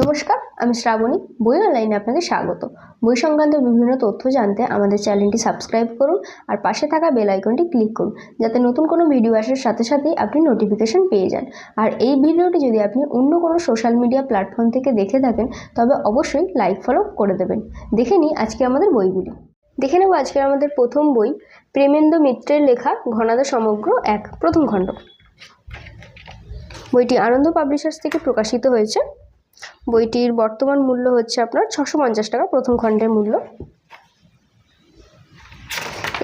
নমস্কার, আমি শ্রাবণী। বই অনলাইনে আপনাদের স্বাগত। বই সংক্রান্ত বিভিন্ন তথ্য জানতে আমাদের চ্যানেলটি সাবস্ক্রাইব করুন আর পাশে থাকা বেল আইকনটি ক্লিক করুন, যাতে নতুন কোনো ভিডিও আসার সাথে সাথেই আপনি নোটিফিকেশন পেয়ে যান। আর এই ভিডিওটি যদি আপনি অন্য কোনো সোশ্যাল মিডিয়া প্ল্যাটফর্ম থেকে দেখে থাকেন, তবে অবশ্যই লাইক, ফলো করে দেবেন। দেখে নিই আজকে আমাদের বইগুলি। দেখে নেব আজকে আমাদের প্রথম বই প্রেমেন্দ্র মিত্রের লেখা ঘনাদা সমগ্র এক প্রথম খণ্ড। বইটি আনন্দ পাবলিশার্স থেকে প্রকাশিত হয়েছে। বইটির বর্তমান মূল্য হচ্ছে আপনার ছশো পঞ্চাশ টাকা, প্রথম খণ্ডের মূল্য।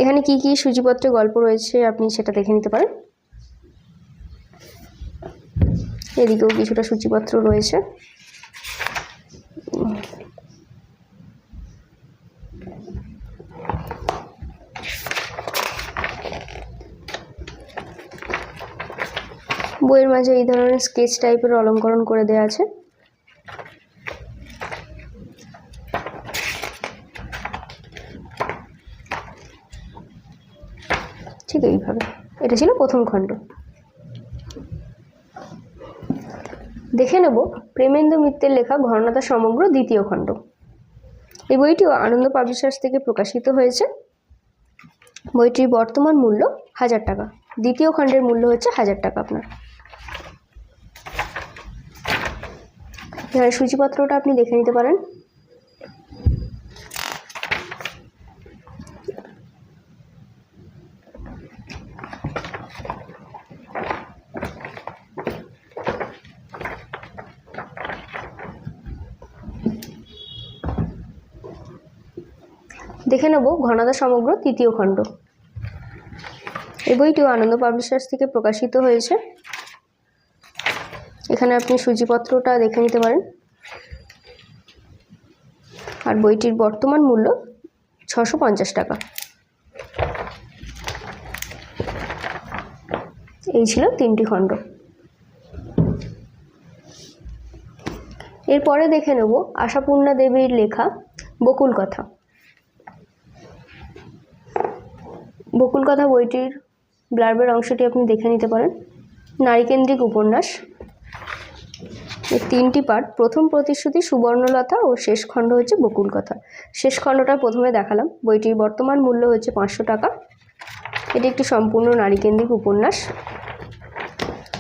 এখানে কি কি সূচিপত্রে গল্প রয়েছে আপনি সেটা দেখে নিতে পারেন। এদিকেও কিছুটা সূচিপত্র রয়েছে। বইয়ের মাঝে এই ধরনের স্কেচ টাইপের অলঙ্করণ করে দেওয়া আছে। ঠিক এইভাবে। এটা ছিল প্রথম খণ্ড। দেখে নেব প্রেমেন্দ্র মিত্রের লেখা ঘরনাথা সমগ্র দ্বিতীয় খণ্ড। এই বইটিও আনন্দ পাবলিশার্স থেকে প্রকাশিত হয়েছে। বইটির বর্তমান মূল্য হাজার টাকা। দ্বিতীয় খণ্ডের মূল্য হচ্ছে হাজার টাকা আপনার। এখানে সূচিপত্রটা আপনি দেখে নিতে পারেন। দেখে নেব ঘনাদা সমগ্র তৃতীয় খণ্ড। এই বইটিও আনন্দ পাবলিশার্স থেকে প্রকাশিত হয়েছে। এখানে আপনি সূচিপত্রটা দেখে নিতে পারেন। আর বইটির বর্তমান মূল্য ছশো টাকা। এই ছিল তিনটি খণ্ড। এরপরে দেখে নেব আশাপূর্ণা দেবীর লেখা বকুল কথা বকুল কথা বইটির ব্লার্বের অংশটি আপনি দেখে নিতে পারেন। নারীকেন্দ্রিক উপন্যাস। তিনটি পার্ট প্রথম প্রতিশ্রুতি, সুবর্ণলতা ও শেষ খণ্ড হচ্ছে বকুল কথা। শেষ খণ্ডটা প্রথমে দেখালাম। বইটির বর্তমান মূল্য হচ্ছে পাঁচশো টাকা। এটি একটি সম্পূর্ণ নারীকেন্দ্রিক উপন্যাস।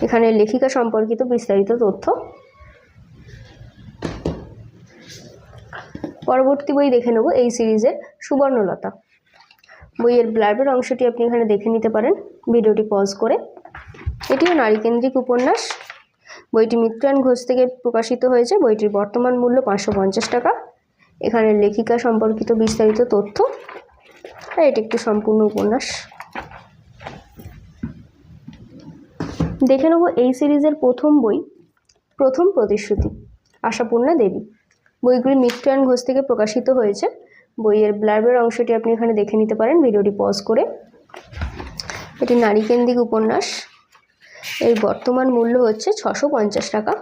এখানে লেখিকা সম্পর্কিত বিস্তারিত তথ্য। পরবর্তী বই দেখে নেব এই সিরিজের সুবর্ণলতা। বইয়ের ব্লার্বের অংশটি আপনি এখানে দেখে নিতে পারেন। ভিডিওটি পজ করে। এটিও নারীকেন্দ্রিক উপন্যাস। বইটি মিত্রায়ণ ঘোষ থেকে প্রকাশিত হয়েছে। বইটির বর্তমান মূল্য পাঁচশো পঞ্চাশ টাকা। এখানে লেখিকা সম্পর্কিত বিস্তারিত তথ্য। আর এটি একটি সম্পূর্ণ উপন্যাস। দেখে নেব এই সিরিজের প্রথম বই, প্রথম প্রতিশ্রুতি, আশাপূর্ণা দেবী। বইগুলি মিত্রায়ণ ঘোষ থেকে প্রকাশিত হয়েছে। বইয়ের ব্লার্বের অংশটি আপনি এখানে দেখে নিতে পারেন, ভিডিওটি পজ করে। এটি নারীকেন্দ্রিক উপন্যাস। এর বর্তমান মূল্য হচ্ছে ছশো পঞ্চাশ টাকা।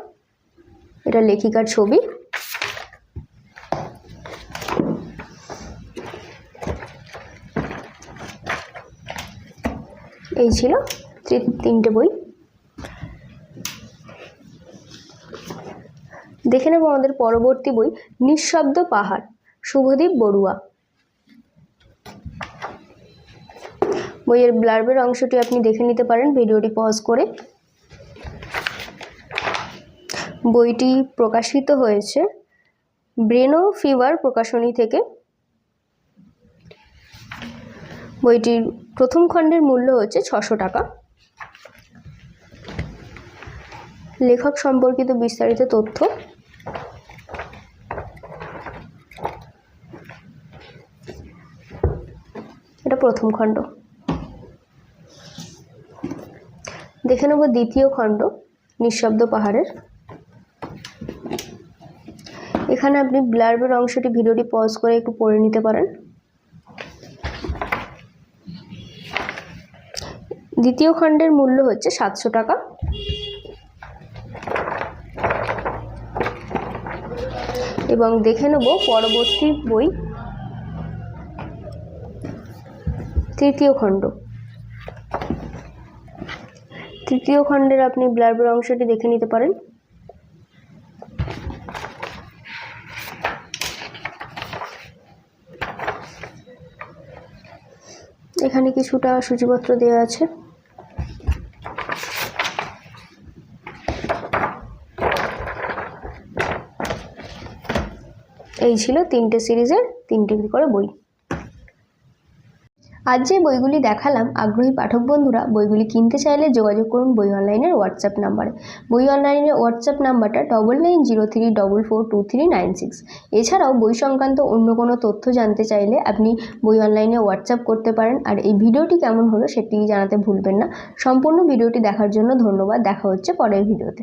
এটা লেখিকার ছবি। এই ছিল তিনটে বই। দেখে নেব আমাদের পরবর্তী বই, নিঃশব্দ পাহাড়। শুভদীপ বড়ুয়া। বইয়ের ব্লার্বের অংশটি আপনি দেখে নিতে পারেন, ভিডিওটি পজ করে। বইটি প্রকাশিত হয়েছে ব্রেনো ফিভার প্রকাশনী থেকে। বইটির প্রথম খণ্ডের মূল্য হচ্ছে ছশো টাকা। লেখক সম্পর্কিত বিস্তারিত তথ্য প্রথম খণ্ড। দেখে নেব দ্বিতীয় খণ্ড, নিঃশব্দ পাহাড়ের। এখানে আপনি ব্লার্বের অংশটি ভিডিওটি পজ করে একটু পড়ে নিতে পারেন। দ্বিতীয় খণ্ডের মূল্য হচ্ছে সাতশো টাকা। এবং দেখে নেব পরবর্তী বই তৃতীয় খণ্ড। তৃতীয় খণ্ডের আপনি ব্লার্বের অংশটি দেখে নিতে পারেন। এখানে কিছুটা সূচিপত্র দেওয়া আছে। এই ছিল তিনটে সিরিজের তিনটে করে বই। আজ যে বইগুলি দেখালাম, আগ্রহী পাঠক বন্ধুরা, বইগুলি কিনতে চাইলে যোগাযোগ করুন বই অনলাইনের হোয়াটসঅ্যাপ নাম্বারে। বই অনলাইনের হোয়াটসঅ্যাপ নাম্বারটা double nine zero three double four two three nine six এছাড়াও বই সংক্রান্ত অন্য কোনো তথ্য জানতে চাইলে আপনি বই অনলাইনে হোয়াটসঅ্যাপ করতে পারেন। আর এই ভিডিওটি কেমন হলো সেটি জানাতে ভুলবেন না। সম্পূর্ণ ভিডিওটি দেখার জন্য ধন্যবাদ। দেখা হচ্ছে পরের ভিডিওতে।